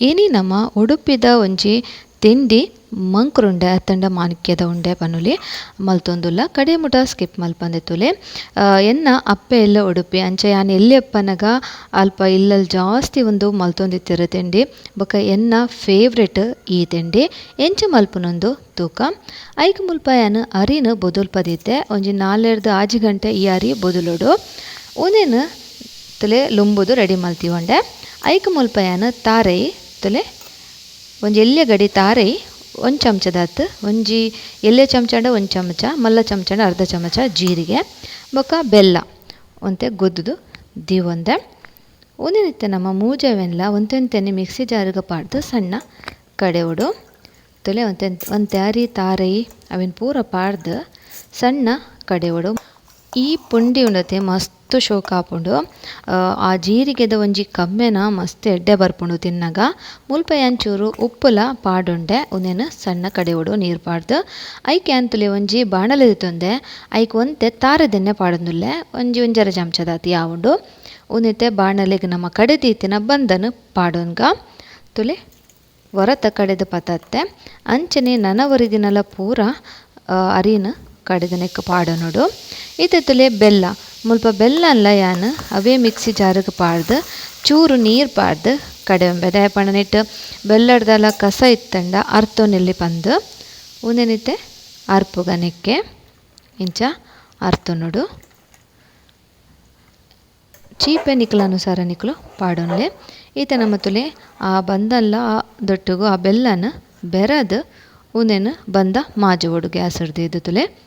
ಇನಿ ನಮ್ಮ ಉಡುಪಿದ ಒಂಜಿ ತಿಂಡಿ ಮಂಕ್ರುಂಡೆ, ಅತ್ತಂಡ ಮಾಣಿಕ್ಯದ ಉಂಡೆ ಪನುಲಿ ಮಲ್ತೊಂದುಲ್ಲ. ಕಡೆ ಮುಟ ಸ್ಕಿಪ್ ಮಲ್ಪಂದೆ ತುಲೆ. ಎನ್ನ ಅಪ್ಪೆ ಎಲ್ಲ ಉಡುಪಿ, ಅಂಚೆ ಯಾನ್ ಎಲ್ಯಪ್ಪನಗ ಅಲ್ಪ ಇಲ್ಲಲ್ಲಿ ಜಾಸ್ತಿ ಒಂದು ಮಲ್ತೊಂದಿತ್ತಿರ ತಿಂಡಿ. ಬೊಕ ಎನ್ನ ಫೇವ್ರೆಟ್ ಈ ತಿಂಡಿ. ಎಂಚ ಮಲ್ಪುನೊಂದು ತೂಕ. ಐಕ್ ಮುಲ್ಪ ಯಾನ್ ಅರಿನ ಬೊದುಲ್ಪದಿತ್ತೆ. ಒಂಜಿ ನಾಲೆರ್ದು ಆಜಿ ಗಂಟೆ ಈ ಅರಿ ಬೊದುಲುಡು. ಉನೇನು ತಲೆ ಲುಂಬುದು ರೆಡಿ ಮಲ್ತಿವಂಡೆ. ಐಕ್ ಮುಲ್ಪ ಯಾನ್ ತಾರೈ ತುಲೆ ಒಂಜಿ ಎಲ್ಯ ಗಡಿ ತಾರೈ, ಒಂದು ಚಮಚದಾತ್ ಒಂಜಿ ಎಲ್ಯ ಚಮಚಂಡ, ಒಂದು ಚಮಚ, ಮಲ್ಲ ಚಮಚಂಡ, ಅರ್ಧ ಚಮಚ ಜೀರಿಗೆ, ಬೊಕ ಬೆಲ್ಲ, ಒಂತೆ ಗೊದ್ದುದು ದೀವೊಂದೆ. ಒಂದಿನಿತ್ಯ ನಮ್ಮ ಮೂಜವೆನ್ಲ ಒಂತೆಂತೆನೆ ಮಿಕ್ಸಿ ಜಾರಿಗೆ ಪಾಡ್ದು ಸಣ್ಣ ಕಡೆವುಡು ತೊಲೆ ಒಂತೆ ಒಂತೆ ತ್ಯಾರಿ ತಾರೈ, ಅವಿನ ಪೂರ ಪಾಡ್ದು ಸಣ್ಣ ಕಡೆವುಡು ಈ ಪುಂಡಿ ಉಂಡತೆ ಮಸ್ತ್ ಶೋಕ ಆಪುಂಡು ಆ, ಜೀರಿಗೆದ ಒಂಜಿ ಕಮ್ಮೆನ ಮಸ್ತ್ ಎಡ್ಡೆ ಬರ್ಪುಂಡು ತಿನ್ನಗ. ಮುಲ್ಪ ಎಂಚೂರು ಉಪ್ಪುಲ ಪಾಡುಂಡೆ ಉನ್ನೇನು ಸಣ್ಣ ಕಡೆವುಡು ನೀರು ಪಾಡ್ದು. ಐಕೆ ಅಂತುಲೆ ಒಂಜಿ ಬಾಣಲೆ ದಿತ್ತೊಂದೆ ಐಕ್ ಒಂತೆ ತಾರದೆನ್ನೆ ಪಾಡೊಂದುಲ್ಲೆ ಒಂಜಿ ಒಂಜರ ಚಮಚದಾತಿ ಆವುಂಡು. ಉನಿತೆ ಬಾಣಲೆಗ್ ನಮ್ಮ ಕಡೆದೀತಿನ ಬಂದನು ಪಾಡೋನ್ಗ ತುಲೆ ಹೊರತ ಕಡೆದು ಪತತ್ತೆ. ಅಂಚನೆ ನನವರಿದಿನಲ ಪೂರ ಅರಿನ ಪಾಡನೋಡು ಇತ್ತೆ ತುಲೆ ಬೆಲ್ಲ. ಮುಲ್ಪ ಬೆಲ್ಲ ಅಲ್ಲ ಯಾನ್? ಅವೇ ಮಿಕ್ಸಿ ಜಾರಿಗೆ ಪಾಡ್ದು. ಚೂರು ನೀರು ಪಾಡ್ದು. ಕಡೆಯೊಂಬೆ ಪಣನಿಟ್ಟು ಬೆಲ್ಲ ಬೆಲ್ಲಡ್ದಲ ಕಸ ಇತ್ತಂಡ. ಅರ್ತೊನೆಲ್ಲಿ ಬಂದು ಉಂದೆನಿತ್ತೆ ಅರ್ಪುಗ ನೆಕ್ಕೆ. ಇಂಚ. ಅರ್ತೊನುಡು ಚೀಪೆ ನಿಕ್ಲ ಅನುಸಾರ ನಿಕ್ಲು ಪಾಡೊನ್ಲೆ ಈತ ನಮ್ಮ ತುಲೆ, ಆ ಬಂದಲ್ಲ ಆ ದೊಟ್ಟಿಗೂ ಆ ಬೆಲ್ಲನ ಬೆರೆದು, ಉಂದೆನ್ ಬಂದ ಮಾಜುವಡು ಗ್ಯಾಸ್ ಹಿಡ್ದು ತುಲೆ.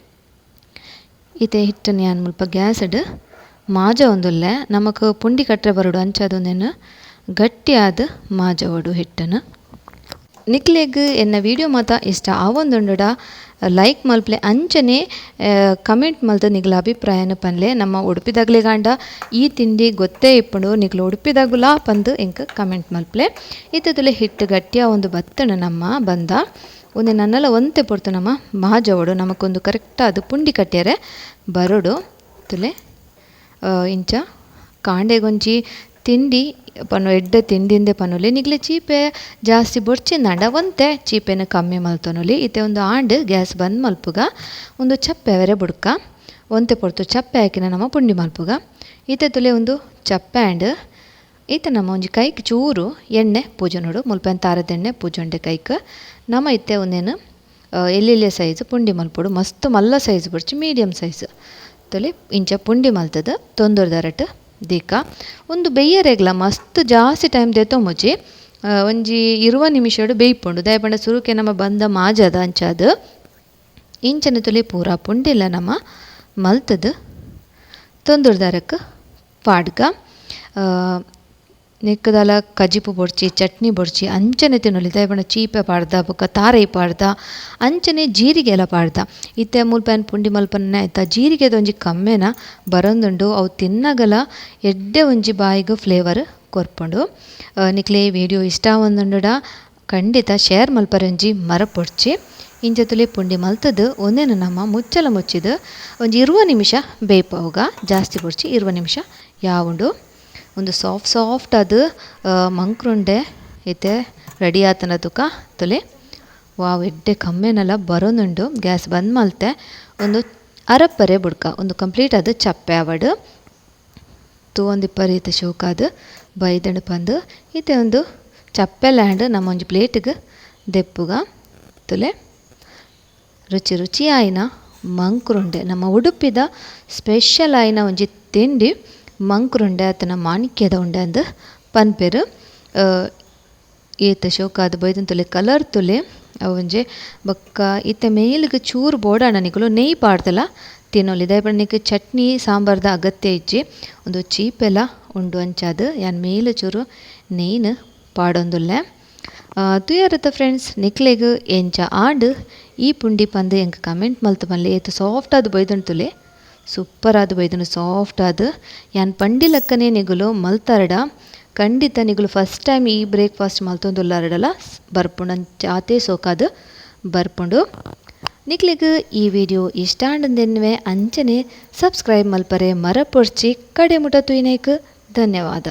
ಈತೆ ಹಿಟ್ಟನ್ನು ಯಾನ್ ಮುಲ್ಪ ಗ್ಯಾಸ್ಡ್. ಮಾಜ ಒಂದುಲ್ಲೆ ನಮಕ್ ಪುಂಡಿ ಕಟ್ರೆ ಬರೋಡು ಅಂಚಾದೊಂದೇನು ಗಟ್ಟಿಯಾದ ಮಾಜವಡು ಹಿಟ್ಟನ್ನು. ನಿಕ್ಲೆಗ್ ಎನ್ನ ವಿಡಿಯೋ ಮಾತ ಇಷ್ಟ ಆವೊಂದುಂಡುಡ, ಲೈಕ್ ಮಲ್ಪ್ಲೆ, ಅಂಚನೆ ಕಮೆಂಟ್ ಮಲ್ತು ನಿಗ್ಲ ಅಭಿಪ್ರಾಯನ ಪನ್ಲೆ ನಮ್ಮ ಉಡುಪಿದಾಗ್ಲೆಗಾಂಡ ಈ ತಿಂಡಿ ಗೊತ್ತೇ ಇಪ್ಪಣು ನಿಗ್ಲು ಉಡುಪಿದಾಗುಲ ಪಂದು ಎಂಕ್ ಕಮೆಂಟ್ ಮಲ್ಪ್ಲೆ. ಇತ್ತದಲ್ಲಿ ಹಿಟ್ಟು ಗಟ್ಟಿಯ ಒಂದು ಬತ್ತಣ ನಮ್ಮ ಬಂದ. ಒಂದು ನನ್ನೆಲ್ಲ ಒಂತೆ ಪೊರ್ತು ನಮ್ಮ ಮಾಜವಡು ನಮಕೊಂದು ಕರೆಕ್ಟ್ ಅದು ಪುಂಡಿ ಕಟ್ಟ್ಯಾರೆ ಬರಡು ತುಲೆ ಇಂಚ ಕಾಂಡೆಗೊಂಜಿ ತಿಂಡಿ ಪನು ಎಡ್ಡ ತಿಂಡಿಂದೆ ಪನೊಲಿ ನಿಗ್ಲೆ ಚೀಪೆ ಜಾಸ್ತಿ ಬೊಡ್ಚಿಂದಾಂಡ ಒಂತೆ, ಚೀಪೆನ ಕಮ್ಮಿ ಮಲ್ತೊನುಲಿ ಇತ್ತೆ ಒಂದು ಆಂಡ್ ಗ್ಯಾಸ್ ಬಂದ್ ಮಲ್ಪುಗ, ಒಂದು ಚಪ್ಪೆ ಅವರೆ ಬುಡ್ಕ, ಒಂತೆ ಪೊರ್ತು ಚಪ್ಪೆ ಹಾಕಿನ ನಮ್ಮ ಪುಂಡಿ ಮಲ್ಪುಗ. ಈತ ತುಲೆ ಒಂದು ಚಪ್ಪೆ ಆ್ಯಂಡ್ ಈತ ನಮ್ಮ ಒಂಜಿ ಕೈಕ್ ಚೂರು ಎಣ್ಣೆ ಪೂಜನೋಡು ಮುಲ್ಪೆನ್ ತಾರದ ಎಣ್ಣೆ ಪೂಜೊಂಡೆ ಕೈಕ್. ನಮ್ಮ ಇತ್ತೆ ಒಂದೇನು ಎಲ್ಲೆಲ್ಲೆ ಸೈಜ್ ಪುಂಡಿ ಮಲ್ಪುಡು, ಮಸ್ತ್ ಮಲ್ಲ ಸೈಜ್ ಬುಡ್ಚಿ ಮೀಡಿಯಮ್ ಸೈಜ್. ತೊಲೆ ಇಂಚ ಪುಂಡಿ ಮಲ್ತದ ತೊಂದರೆ ದರಟ್ ದೀಕ. ಒಂದು ಬೆಯ್ಯರೆಗ್ಲ ಮಸ್ತ್ ಜಾಸ್ತಿ ಟೈಮ್ ದೇತೋ ಆ, ಒಂಜಿ ಇರುವ ನಿಮಿಷಡು ಬೇಯ್ಪುಂಡು. ದಯಪಂಡ ಸುರುಕೆ ನಮ್ಮ ಬಂದ ಮಾಜದ ಅಂಚಾದ್. ಇಂಚನೆ ತುಲಿ ಪೂರ ಪುಂಡಿಲ್ಲ ನಮ್ಮ ಮಲ್ತದ. ತೊಂದೊರ್ ದರಕ್ ಪಾಡ್ಗ ನೆಕ್ಕದಲ ಕಜಿಪು ಬೊಡ್ಚಿ, ಚಟ್ನಿ ಬೊಡ್ಚಿ, ಅಂಚನೆ ತಿನ್ನೊಲಿ ದಯಪಂಡ ಚೀಪೆ ಪಾಡ್ದ ಬೊಕ ತಾರೈ ಪಾಡ್ದ, ಅಂಚನೆ ಜೀರಿಗೆ ಎಲ್ಲ ಪಾಡ್ದ. ಇತ್ತೆ ಮುಲ್ಪನ್ ಪುಂಡಿ ಮಲ್ಪನೆ ಆಯ್ತಾ. ಜೀರಿಗೆದ ಒಂಜಿ ಕಮ್ಮೆನ ಬರೊಂದುಂಡು, ಅವು ತಿನ್ನಗಲ ಎಡ್ಡೆ ಒಂಜಿ ಬಾಯಿಗ್ ಫ್ಲೇವರ್ ಕೊರ್ಪುಂಡು. ನಿಕ್ಲೆ ವಿಡಿಯೋ ಇಷ್ಟ ಆವೊಂದುಂಡುಡ, ಖಂಡಿತ ಶೇರ್ ಮಲ್ಪರಂಜಿ ಮರ ಪೊಡ್ಚಿ ಇಂಚತುಲೆ ಪುಂಡಿ ಮಲ್ತದು ಒಂದೇನು ನಮ್ಮ ಮುಚ್ಚಲ ಮುಚ್ಚಿದ, ಒಂಜಿ ಇರುವ ನಿಮಿಷ ಬೇಯ್ಪವುಗ ಜಾಸ್ತಿ ಪೊಡ್ಚಿ ಇರುವ ನಿಮಿಷ ಯಾವುಂಡು. ಒಂದು ಸಾಫ್ಟ್ ಸಾಫ್ಟ್ ಅದು ಮಂಕ್ರುಂಡೆ ಐತೆ ರೆಡಿ ಆತನ ತುಕ, ತುಲೆ. ವಾವ್ ಎಡ್ಡೆ ಕಮ್ಮೆನೆಲ್ಲ, ಬರೋನುಂಡು. ಗ್ಯಾಸ್ ಬಂದ್ ಮಲ್ತೆ. ಒಂದು ಅರಪ್ಪರೆ ಬುಡ್ಕ, ಒಂದು ಕಂಪ್ಲೀಟ್ ಅದು ಚಪ್ಪೆ ಅವಡು. ತೂ ಒಂದು ಶೋಕ ಅದು ಬೈದಣ್ ಪಂದು. ಈತೆ ಒಂದು ಚಪ್ಪೆ ಲ್ಯಾಂಡ್ ನಮ್ಮ ಒಂದು ಪ್ಲೇಟಿಗೆ ದೆಪ್ಪುಗ, ತುಲೆ. ರುಚಿ ರುಚಿ ಆಯ್ನ ಮಂಕ್ರುಂಡೆ. ನಮ್ಮ ಉಡುಪಿದ ಸ್ಪೆಷಲ್ ಆಯ್ನ ಒಂಜಿ ತಿಂಡಿ. ಮಂಕ್ರುಂಡೆ ಅತನ ಮಾಣಿಕ್ಯದ ಉಂಡೆ ಅಂದ್ ಪನ್ಪೆರ್. ಏತ ಶೋಕಾದ್ ಶೋಕಾದ ಬೈದನ್ ತುಲೆ ಕಲರ್ ತುಲೆ ಅವಂಜೆ ಬೊಕ್ಕ ಇತ್ತೆ ಮೇಲ್ಗ್ ಚೂರು ಬೋಡಾಣ ನಿಕುಲು ನೆಯ್ ಪಾಡ್ದಲ ತಿನ್ನೊಲಿ ದಯಪಂಡ ನಿಕ್ ಚಟ್ನಿ, ಸಾಂಬಾರ್ದ ಅಗತ್ಯ ಇಜ್ಜಿ. ಒಂದು ಚೀಪೆಲ ಉಂಡು ಅಂಚಾದ್, ಯಾನ್ ಮೇಲ್ ಚೂರು ನೆಯ್ನ್ ಪಾಡೊಂದುಲ್ಲೆ. ತುಯಾರತ ಫ್ರೆಂಡ್ಸ್, ನಿಕ್ಲೆಗ್ ಎಂಚ ಆಂಡ್ ಈ ಪುಂಡಿ ಪಂದ್ ಎಂಕ್ ಕಮೆಂಟ್ ಮಲ್ತು ಮಲ್ಲಿ, ಏತ್ ಸಾಫ್ಟ್ ಆದ್ ಬೈದನ್ ಆದ್ ಬೈದನು ಸಾಫ್ಟ್ ಆದ್. ಯಾನ್ ಪಂಡಿ ಲಕ್ಕನೆ ನಿಗುಲು, ಮಲ್ತಾರಡ. ಖಂಡಿತ ನಿಗುಲು ಫಸ್ಟ್ ಟೈಮ್ ಈ ಬ್ರೇಕ್ಫಾಸ್ಟ್ ಮಲ್ತೊಂದುಲ್ಲಾರಡಲ ಬರ್ಪುಂಡು ಜಾತೆ ಸೋಕಾದ್, ಬರ್ಪುಂಡು. ನಿಕ್ಲಿಗ್ ಈ ವಿಡಿಯೋ ಇಷ್ಟ ಆಂಡಂದೆನ್ವೆ ಅಂಚನೆ ಸಬ್ಸ್ಕ್ರೈಬ್ ಮಲ್ಪರೆ ಮರಪೊಡ್ಚಿ ಕಡೆ ಮುಟ ತುಯ್ನೈಕ್, ಧನ್ಯವಾದ.